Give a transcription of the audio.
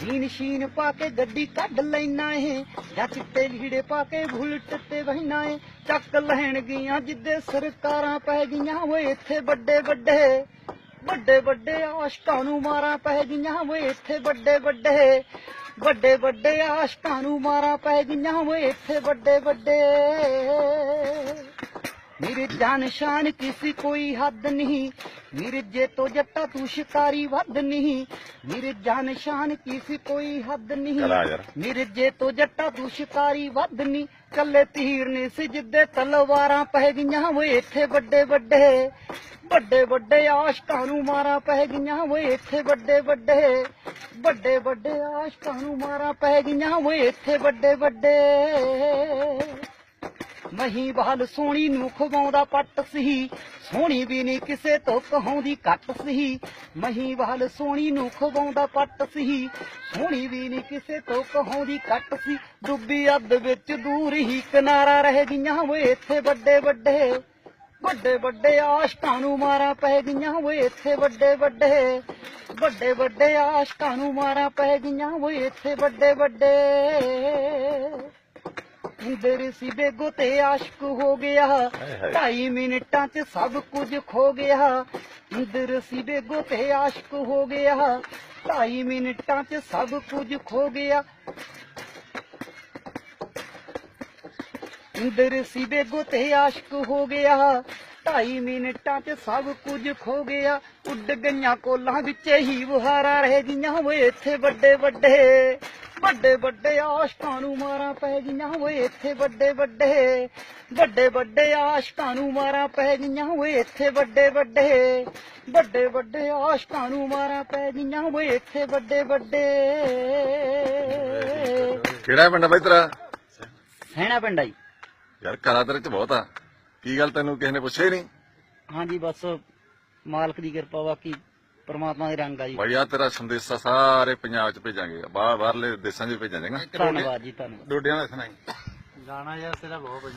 Jean sheen ਪਾ ਕੇ ਗੱਡੀ ਕੱਢ ਲੈਣਾ ਏ। ਜਾਂ ਚਿੱਟੇ ਲੀੜੇ ਪਾ ਕੇ ਬੁਲਟ ਤੇ ਬਹਿਣਾ ਏ। ਚੱਕ ਲੈਣ ਗਈਆਂ ਜਿੱਦੇ ਸਰਕਾਰਾਂ ਪੈ ਗਈਆਂ ਓਏ ਇੱਥੇ ਵੱਡੇ ਵੱਡੇ। ਵੱਡੇ ਵੱਡੇ ਆਸ਼ਕਾਂ ਨੂੰ ਮਾਰਾਂ ਪੈ ਗਈਆਂ ਓਏ ਇੱਥੇ ਵੱਡੇ ਵੱਡੇ। ਵੱਡੇ ਵੱਡੇ ਆਸ਼ਕਾਂ ਨੂੰ ਮਾਰਾਂ ਪੈ ਗਈਆਂ ਓਏ ਇੱਥੇ ਵੱਡੇ ਵੱਡੇ। ਮੇਰੀ ਜਾਨ ਸ਼ਾਨ ਕਿਸੇ ਕੋਈ ਹੱਦ ਨਹੀਂ। ਮਿਰਜੇ ਤੋਂ ਜੱਟਾ ਤੂੰ ਸ਼ਿਕਾਰੀ ਵੱਧ ਨਹੀਂ। ਮੇਰੀ ਜਾਨ ਸ਼ਾਨ ਕਿਸੇ ਕੋਈ ਹੱਦ ਨਹੀਂ। ਮਿਰਜੇ ਤੋਂ ਜੱਟਾ ਤੂੰ ਸ਼ਿਕਾਰੀ ਵੱਧ ਨਹੀਂ। ਕੱਲੇ ਤੀਰ ਨੇ ਸੀ ਜਿੱਦੇ ਤਲਵਾਰਾਂ ਪੈ ਗਈਆਂ ਓਏ ਇੱਥੇ ਵੱਡੇ ਵੱਡੇ। ਵੱਡੇ ਵੱਡੇ ਆਸ਼ਕਾਂ ਨੂੰ ਮਾਰਾਂ ਪੈ ਗਈਆਂ ਓਏ ਇੱਥੇ ਵੱਡੇ ਵੱਡੇ। ਵੱਡੇ ਵੱਡੇ ਆਸ਼ਕਾਂ ਨੂੰ ਮਾਰਾਂ ਪੈ ਗਈਆਂ ਓਏ ਇੱਥੇ ਵੱਡੇ ਵੱਡੇ। ਮਹੀ ਬਹਾਲ ਸੋਹਣੀ ਨੂੰ ਖਵਾਉਂਦਾ ਪੱਟ ਸੀ ਸੋਹਣੀ ਵੀ ਨਹੀਂ ਕਿਸੇ ਤੋਂ ਕਹਾਉਂਦੀ ਘੱਟ ਸੀ ਮਹੀ ਬਹਾਲ ਸੋਹਣੀ ਨੂੰ ਖਵਾਉਂਦਾ ਪੱਟ ਸੀ ਸੋਹਣੀ ਵੀ ਨਹੀਂ ਕਿਸੇ ਤੋਂ ਕਹਾਉਂਦੀ ਘੱਟ ਸੀ ਡੁੱਬੀ ਅੱਧ ਵਿੱਚ ਦੂਰ ਹੀ ਕਿਨਾਰਾ ਰਹਿ ਗਈਆਂ ਓਏ ਇੱਥੇ ਵੱਡੇ ਵੱਡੇ। ਵੱਡੇ ਵੱਡੇ ਆਸ਼ਕਾਂ ਨੂੰ ਮਾਰਾਂ ਪੈ ਗਈਆਂ ਓਏ ਇੱਥੇ ਵੱਡੇ ਵੱਡੇ। ਵੱਡੇ ਵੱਡੇ ਆਸ਼ਕਾਂ ਨੂੰ ਮਾਰਾਂ ਪੈ ਗਈਆਂ ਓਏ ਇੱਥੇ ਵੱਡੇ ਵੱਡੇ। ਇੰਦਰ ਸੀ ਬੇਗੋ ਤੇ ਆਸ਼ਕ ਹੋ ਗਿਆ। ਢਾਈ ਮਿੰਟਾਂ 'ਚ ਸਭ ਕੁਝ ਖੋ ਗਿਆ। ਇੰਦਰ ਸੀ ਬੇਗੋ ਤੇ ਆਸ਼ਕ ਹੋ ਗਿਆ। ਢਾਈ ਮਿੰਟਾਂ 'ਚ ਸਭ ਕੁਝ ਖੋ ਗਿਆ। ਇੰਦਰ ਸੀ ਬੇਗੋ ਤੇ ਆਸ਼ਕ ਹੋ ਗਿਆ। ਢਾਈ ਮਿੰਟਾਂ 'ਚ ਸਭ ਕੁਝ ਖੋ ਗਿਆ। ਉੱਡ ਗਈਆਂ ਕੋਲਾਂ ਵਿੱਚ ਹੀ ਬੁਹਾਰਾਂ ਰਹਿ ਗਈਆਂ ਓਏ ਇੱਥੇ ਵੱਡੇ ਵੱਡੇ ਵੱਡੇ ਵੱਡੇ ਆਸ਼ਕਾਂ ਨੂੰ ਮਾਰਾਂ ਪੈ ਗਈਆਂ ਓਏ ਇੱਥੇ ਵੱਡੇ ਵੱਡੇ। ਵੱਡੇ ਵੱਡੇ ਆਸ਼ਕਾਂ ਨੂੰ ਮਾਰਾਂ ਪੈ ਗਈਆਂ ਓਏ ਇੱਥੇ ਵੱਡੇ ਵੱਡੇ। ਵੱਡੇ ਵੱਡੇ ਆਸ਼ਕਾਂ ਨੂੰ ਮਾਰਾਂ ਪੈ ਗਈਆਂ ਓਏ ਇੱਥੇ ਵੱਡੇ ਵੱਡੇ। ਕਿਹੜਾ ਪਿੰਡ ਆ ਬਾਈ ਤੇਰਾ? ਸੈਣਾ ਪਿੰਡ ਆਈ ਯਾਰ ਕਲਾ ਤੇਰੇ ਚ ਬਹੁਤ ਆ। ਕੀ ਗੱਲ ਤੈਨੂੰ ਕਿਸੇ ਨੇ ਪੁੱਛਿਆ ਹੀ ਨਹੀਂ? ਹਾਂਜੀ ਬਸ ਮਾਲਕ ਦੀ ਕਿਰਪਾ ਬਾਕੀ ਪ੍ਰਮਾਤਮਾ ਦੇ ਰੰਗ ਆ ਜੀ। ਭਾਈ ਆ ਤੇਰਾ ਸੰਦੇਸ਼ਾ ਸਾਰੇ ਪੰਜਾਬ ਚ ਭੇਜਾਂਗੇ। ਬਾਹਰ ਬਾਹਰਲੇ ਦੇਸ਼ਾਂ ਚ ਭੇਜਾਂਗੇ ਧੰਨਵਾਦ ਜੀ ਧੰਨਵਾਦ। ਡੋਡਿਆਂ ਦਾ ਸੁਣਾਈ। ਗਾਣਾ ਯਾਰ ਤੇਰਾ ਬਹੁਤ ਵਧੀਆ।